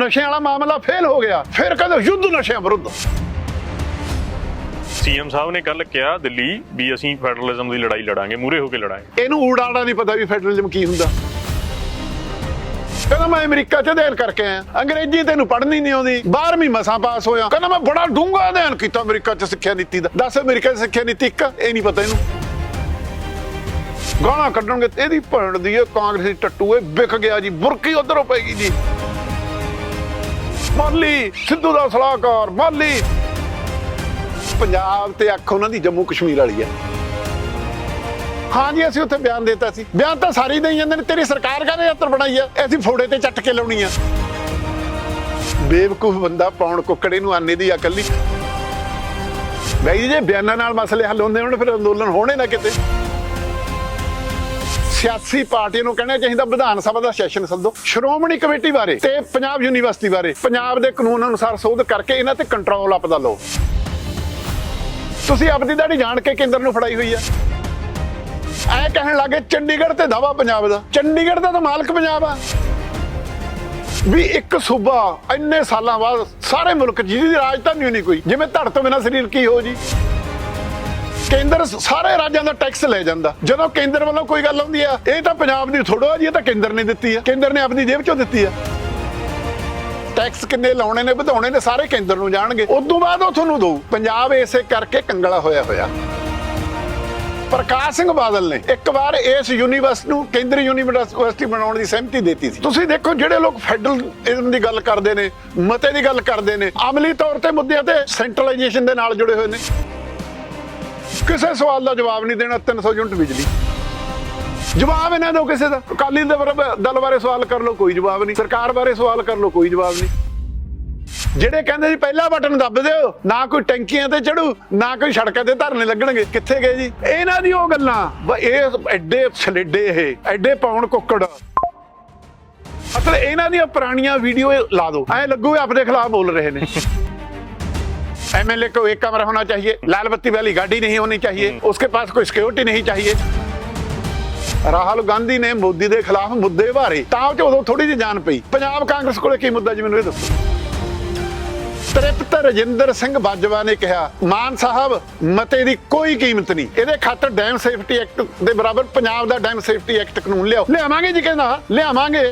ਨਸ਼ੇ ਵਾਲਾ ਮਾਮਲਾ ਫੇਲ ਹੋ ਗਿਆ। ਫਿਰ ਕਹਿੰਦੇ ਯੁੱਧ ਨਸ਼ਿਆਂ ਵਿਰੁੱਧ। ਸੀਐਮ ਸਾਹਿਬ ਨੇ ਕੱਲ ਕਿਹਾ ਦਿੱਲੀ ਵੀ ਅਸੀਂ ਫੈਡਰਲਿਜ਼ਮ ਦੀ ਲੜਾਈ ਲੜਾਂਗੇ ਮੂਰੇ ਹੋ ਕੇ ਲੜਾਂਗੇ। ਇਹਨੂੰ ਊੜਾੜਾ ਨਹੀਂ ਪਤਾ ਵੀ ਫੈਡਰਲਿਜ਼ਮ ਕੀ ਹੁੰਦਾ। ਕਹਿੰਦਾ ਮੈਂ ਅਮਰੀਕਾ ਚ ਅਧਿਐਨ ਕਰਕੇ ਆਇਆ। ਅੰਗਰੇਜ਼ੀ ਤੈਨੂੰ ਪੜ੍ਹਨੀ ਨਹੀਂ ਆਉਂਦੀ। 12ਵੀਂ ਮਸਾਂ ਪਾਸ ਹੋਇਆ। ਕਹਿੰਦਾ ਮੈਂ ਬੜਾ ਡੂੰਘਾ ਅਧਿਐਨ ਕੀਤਾ ਅਮਰੀਕਾ ਚ ਸਿੱਖਿਆ ਨੀਤੀ ਦਾ। ਦੱਸ ਅਮਰੀਕਾ ਚ ਸਿੱਖਿਆ ਨੀਤੀ ਇੱਕ? ਇਹ ਨਹੀਂ ਪਤਾ ਇਹਨੂੰ। ਗਾਣਾ ਕੱਢਣਗੇ। ਇਹਦੀ ਭੈਣ ਦੀ ਕਾਂਗਰਸੀ ਟੱਟੂ ਇਹ ਵਿਕ ਗਿਆ ਜੀ। ਬੁਰਕੀ ਉਧਰੋਂ ਪੈਗੀ ਜੀ। ਮਾਲੀ, ਸਿੱਧੂ ਦਾ ਸਲਾਹਕਾਰ ਮਾਲੀ। ਪੰਜਾਬ ਤੇ ਅੱਖ ਉਹਨਾਂ ਦੀ ਜੰਮੂ ਕਸ਼ਮੀਰ ਵਾਲੀ ਹੈ ਹਾਂ ਜੀ ਅਸੀਂ ਉੱਥੇ ਬਿਆਨ ਦਿੱਤਾ ਸੀ। ਬਿਆਨ ਤਾਂ ਸਾਰੇ ਹੀ ਦੇਈ ਜਾਂਦੇ ਨੇ। ਤੇਰੀ ਸਰਕਾਰ ਕਾਹਦੇ ਯਾਤਰ ਬਣਾਈ ਆ? ਅਸੀਂ ਫੋੜੇ ਤੇ ਚੱਟ ਕੇ ਲਾਉਣੀ ਆ। ਬੇਵਕੂਫ ਬੰਦਾ ਪਾਉਣ ਕੁੱਕੜੇ ਨੂੰ ਆਨੇ ਦੀ ਅਕਲ ਨਹੀਂ। ਜੀ, ਜੇ ਬਿਆਨਾਂ ਨਾਲ ਮਸਲੇ ਹੱਲ ਹੁੰਦੇ ਹੋਣ, ਫਿਰ ਅੰਦੋਲਨ ਹੋਣੇ ਨਾ ਕਿਤੇ। ਸਿਆਸੀ ਪਾਰਟੀ ਨੂੰ ਕਹਿਣਾ ਚਾਹੀਦਾ ਵਿਧਾਨ ਸਭਾ ਦਾ ਸੈਸ਼ਨ ਸੱਦੋ। ਸ਼੍ਰੋਮਣੀ ਕਮੇਟੀ ਬਾਰੇ ਤੇ ਪੰਜਾਬ ਯੂਨੀਵਰਸਿਟੀ ਬਾਰੇ, ਪੰਜਾਬ ਦੇ ਕਾਨੂੰਨ ਅਨੁਸਾਰ ਸੋਧ ਕਰਕੇ ਇਹਨਾਂ ਤੇ ਕੰਟਰੋਲ ਆਪਦਾ ਲਓ। ਤੁਸੀਂ ਆਪਦੀ ਦਾੜੀ ਜਾਣ ਕੇ ਕੇਂਦਰ ਨੂੰ ਫੜਾਈ ਹੋਈ ਆ। ਐ ਕਹਿਣ ਲੱਗੇ ਚੰਡੀਗੜ੍ਹ ਤੇ ਦਾਵਾ ਪੰਜਾਬ ਦਾ। ਚੰਡੀਗੜ੍ਹ ਦਾ ਤਾਂ ਮਾਲਕ ਪੰਜਾਬ ਆ। ਵੀ ਇੱਕ ਸੂਬਾ ਇੰਨੇ ਸਾਲਾਂ ਬਾਅਦ ਸਾਰੇ ਮੁਲਕ, ਜਿਹਦੀ ਰਾਜਧਾਨੀ ਨਹੀਂ ਕੋਈ, ਜਿਵੇਂ ਧੜ ਤੋਂ ਬਿਨਾਂ ਸਰੀਰ ਕੀ ਹੋ ਜੀ? ਕੇਂਦਰ ਸਾਰੇ ਰਾਜਾਂ ਦਾ ਟੈਕਸ ਲੈ ਜਾਂਦਾ। ਜਦੋਂ ਕੇਂਦਰ ਵੱਲੋਂ ਕੋਈ ਗੱਲ ਆਉਂਦੀ ਆ, ਇਹ ਤਾਂ ਪੰਜਾਬ ਦੀ ਥੋੜੋ ਆ ਜੀ, ਇਹ ਤਾਂ ਕੇਂਦਰ ਨੇ ਦਿੱਤੀ ਆ। ਕੇਂਦਰ ਨੇ ਆਪਣੀ ਜੇਬ 'ਚੋਂ ਦਿੱਤੀ ਆ। ਟੈਕਸ ਕਿੰਨੇ ਲਾਉਣੇ ਨੇ, ਵਧਾਉਣੇ ਨੇ, ਸਾਰੇ ਕੇਂਦਰ ਨੂੰ ਜਾਣਗੇ। ਉਸ ਤੋਂ ਬਾਅਦ ਉਹ ਤੁਹਾਨੂੰ ਦਊ। ਪੰਜਾਬ ਇਸੇ ਕਰਕੇ ਕੰਗਲਾ ਹੋਇਆ ਹੋਇਆ। ਪ੍ਰਕਾਸ਼ ਸਿੰਘ ਬਾਦਲ ਨੇ ਇੱਕ ਵਾਰ ਇਸ ਯੂਨੀਵਰਸਿਟੀ ਨੂੰ ਕੇਂਦਰੀ ਯੂਨੀਵਰਸਿਟੀ ਬਣਾਉਣ ਦੀ ਸਹਿਮਤੀ ਦਿੱਤੀ ਸੀ। ਤੁਸੀਂ ਦੇਖੋ ਜਿਹੜੇ ਲੋਕ ਫੈਡਰਲਿਜ਼ਮ ਦੀ ਗੱਲ ਕਰਦੇ ਨੇ, ਮਤੇ ਦੀ ਗੱਲ ਕਰਦੇ ਨੇ, ਅਮਲੀ ਤੌਰ ਤੇ ਮੁੱਦਿਆਂ ਤੇ ਸੈਂਟਰਲਾਈਜੇਸ਼ਨ ਦੇ ਨਾਲ ਜੁੜੇ ਹੋਏ ਨੇ। ਕਿਸੇ ਸਵਾਲ ਦਾ ਜਵਾਬ ਨਹੀਂ ਦੇਣਾ 300 ਯੂਨਿਟ ਬਿਜਲੀ। ਜਵਾਬ ਇਹਨਾਂ ਦਿਓ ਕਿਸੇ ਦਾ। ਅਕਾਲੀ ਦਲ ਬਾਰੇ- ਸਵਾਲ ਕਰ ਲਓ, ਕੋਈ ਜਵਾਬ ਨਹੀਂ। ਸਰਕਾਰ ਬਾਰੇ ਸਵਾਲ ਕਰ ਲਓ, ਕੋਈ ਜਵਾਬ ਨਹੀਂ। ਜਿਹੜੇ ਕਹਿੰਦੇ ਜੀ ਪਹਿਲਾ ਬਟਨ ਦੱਬ ਦਿਓ, ਨਾ ਕੋਈ ਟੈਂਕੀਆਂ ਤੇ ਚੜੂ, ਨਾ ਕੋਈ ਸੜਕਾਂ ਤੇ ਧਰਨੇ ਲੱਗਣਗੇ। ਕਿੱਥੇ ਗਏ ਜੀ? ਇਹਨਾਂ ਦੀ ਉਹ ਗੱਲਾਂ। ਬ- ਇਹ ਐਡੇ ਸਲੇਡੇ ਇਹ, ਐਡੇ ਪਾਉਣ ਕੁੱਕੜ। ਅਸਲ ਇਹਨਾਂ ਦੀਆਂ ਪੁਰਾਣੀਆਂ ਵੀਡੀਓ ਲਾ ਦਿਓ। ਐ ਲੱਗੂ ਆਪਣੇ ਖਿਲਾਫ ਬੋਲ ਰਹੇ ਨੇ। एमएलए को एक कमरा होना चाहिए लाल बत्ती वाली गाड़ी नहीं होनी चाहिए उसके पास कोई सिक्योरिटी नहीं चाहिए ਰਾਹੁਲ ਗਾਂਧੀ ਨੇ ਮੋਦੀ ਦੇ ਖਿਲਾਫ ਮੁੱਦੇ ਭਾਰੇ ਤਾਂ ਉਹ 'ਚ ਉਦੋਂ ਥੋੜੀ ਜਿਹੀ ਜਾਨ ਪਈ ਪੰਜਾਬ ਕਾਂਗਰਸ ਕੋਲੇ ਕੀ ਮੁੱਦਾ ਜੀ ਮੈਨੂੰ ਇਹ ਦੱਸੋ ਤ੍ਰਿਪਤ ਰਜਿੰਦਰ ਸਿੰਘ ਬਾਜਵਾ ਨੇ ਕਿਹਾ ਮਾਨ ਸਾਹਿਬ ਮਤੇ ਦੀ ਕੋਈ ਕੀਮਤ ਨਹੀਂ ਇਹਦੇ ਖਾਤਰ ਡੈਮ ਸੇਫਟੀ ਐਕਟ ਦੇ ਬਰਾਬਰ ਪੰਜਾਬ ਦਾ ਡੈਮ ਸੇਫਟੀ ਐਕਟ ਕਾਨੂੰਨ ਲਿਆਓ ਲਿਆਵਾਂਗੇ ਜੀ ਕਹਿੰਦਾ ਲਿਆਵਾਂਗੇ